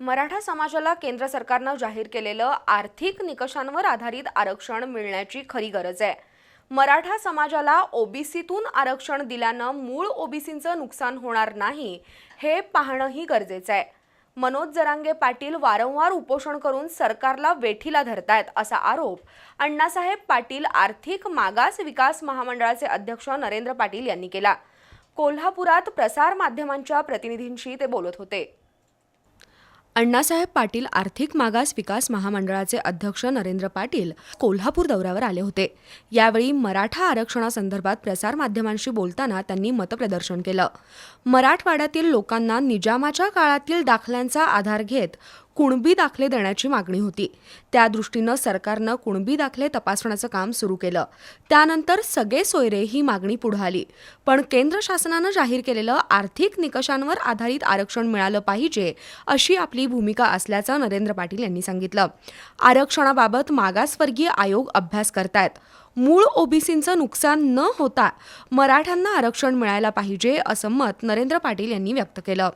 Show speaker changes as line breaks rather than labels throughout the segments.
मराठा समाजाला केंद्र सरकारनं जाहीर केलेलं आर्थिक निकषांवर आधारित आरक्षण मिळण्याची खरी गरज आहे. मराठा समाजाला ओबीसीतून आरक्षण दिल्यानं मूळ ओबीसींचं नुकसान होणार नाही हे पाहणंही गरजेचं आहे. मनोज जरांगे पाटील वारंवार उपोषण करून सरकारला वेठीला धरतायत असा आरोप अण्णासाहेब पाटील आर्थिक मागास विकास महामंडळाचे अध्यक्ष नरेंद्र पाटील यांनी केला. कोल्हापुरात प्रसार माध्यमांच्या प्रतिनिधींशी ते बोलत होते. अण्णासाहेब पाटील आर्थिक मागास विकास महामंडळाचे अध्यक्ष नरेंद्र पाटील कोल्हापूर दौऱ्यावर आले होते. यावेळी मराठा आरक्षणासंदर्भात प्रसारमाध्यमांशी बोलताना त्यांनी मतप्रदर्शन केलं. मराठवाड्यातील लोकांना निजामाच्या काळातील दाखल्यांचा आधार घेत कुणबी दाखले देण्याची मागणी होती. त्या दृष्टीनं सरकारनं कुणबी दाखले तपासण्याचं काम सुरू केलं. त्यानंतर सगळे सोयरे ही मागणी पुढे आली. पण केंद्र शासनानं जाहीर केलेलं आर्थिक निकषांवर आधारित आरक्षण मिळालं पाहिजे अशी आपली भूमिका असल्याचं नरेंद्र पाटील यांनी सांगितलं. आरक्षणाबाबत मागासवर्गीय आयोग अभ्यास करतायत. मूळ ओबीसींचं नुकसान न होता मराठ्यांना आरक्षण मिळायला पाहिजे असं मत नरेंद्र पाटील यांनी व्यक्त केलं.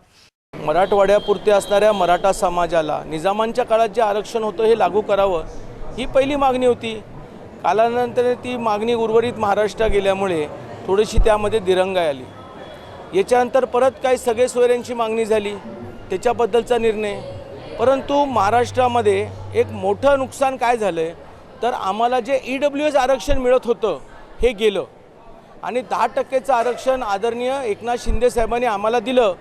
मराठवाड्यापुरते असणाऱ्या मराठा समाजाला निजामांच्या काळात जे आरक्षण होतं हे लागू करावं ही पहिली मागणी होती. कालानंतर ती मागणी उर्वरित महाराष्ट्रात गेल्यामुळे थोडीशी त्यामध्ये दिरंगाई आली. याच्यानंतर परत काही सगळे सोयऱ्यांची मागणी झाली त्याच्याबद्दलचा निर्णय. परंतु महाराष्ट्रामध्ये एक मोठं नुकसान काय झालं आहे तर आम्हाला जे ई डब्ल्यू एस आरक्षण मिळत होतं हे गेलं. आणि दहा टक्केचं आरक्षण आदरणीय एकनाथ शिंदे साहेबांनी आम्हाला दिलं.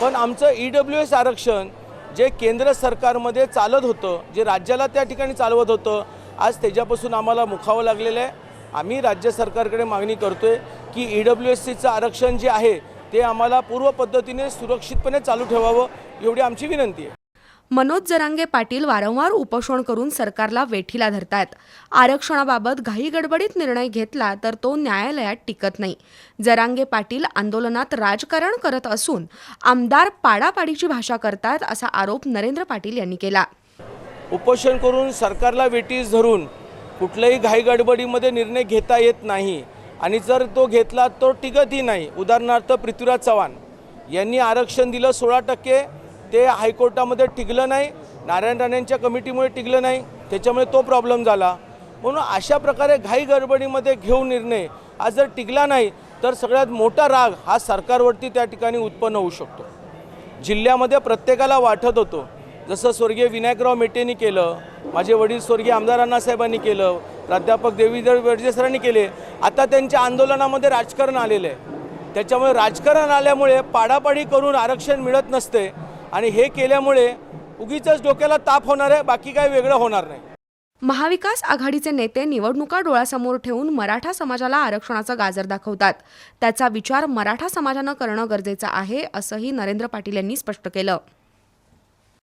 पण आमचं ई डब्ल्यू एस आरक्षण जे केंद्र सरकारमध्ये चालत होतं जे राज्याला त्या ठिकाणी चालवत होतं आज त्याच्यापासून आम्हाला मुखावं लागलेलं आहे. आम्ही राज्य सरकारकडे मागणी करतो आहे की ई डब्ल्यू एस सीचं आरक्षण जे आहे ते आम्हाला पूर्व पद्धतीने सुरक्षितपणे चालू ठेवावं एवढी आमची विनंती आहे.
मनोज जरांगे पाटील वारंवार उपोषण करून सरकारला वेठीला धरतायत. आरक्षणाबाबत घाई गडबडीत निर्णय घेतला तर तो न्यायालयात टिकत नाही. जरांगे पाटील आंदोलनात राजकारण करत असून आमदार पाडापाडीची भाषा करतात असा आरोप नरेंद्र पाटील यांनी केला.
उपोषण करून सरकारला वेटीस धरून कुठल्याही घाईगडबडीमध्ये निर्णय घेता येत नाही आणि जर तो घेतला तो टिकतही नाही. उदाहरणार्थ पृथ्वीराज चव्हाण यांनी आरक्षण दिलं सोळा टक्के ते हायकोर्टामध्ये टिकलं नाही नारायण राणेंच्या कमिटीमुळे टिकलं नाही त्याच्यामुळे तो प्रॉब्लेम झाला. म्हणून अशा प्रकारे घाई गडबडीमध्ये घेऊन निर्णय आज जर टिकला नाही तर सगळ्यात मोठा राग हा सरकारवरती त्या ठिकाणी उत्पन्न होऊ शकतो. जिल्ह्यामध्ये प्रत्येकाला वाटत होतं जसं स्वर्गीय विनायकराव मेटेंनी केलं माझे वडील स्वर्गीय आमदार अण्णासाहेबांनी केलं प्राध्यापक देवीधर वर्जेसरांनी केले आता त्यांच्या आंदोलनामध्ये राजकारण आलेलं आहे. त्याच्यामुळे राजकारण आल्यामुळे पाडापाडी करून आरक्षण मिळत नसते आणि हे केल्यामुळे उगीच डोक्याला ताप होणार आहे बाकी काही वेगळं होणार नाही.
महाविकास आघाडीचे नेते निवडणुका डोळ्यासमोर ठेवून मराठा समाजाला आरक्षणाचा गाजर दाखवतात. त्याचा विचार मराठा समाजानं करणं गरजेचं आहे असंही नरेंद्र पाटील यांनी स्पष्ट केलं.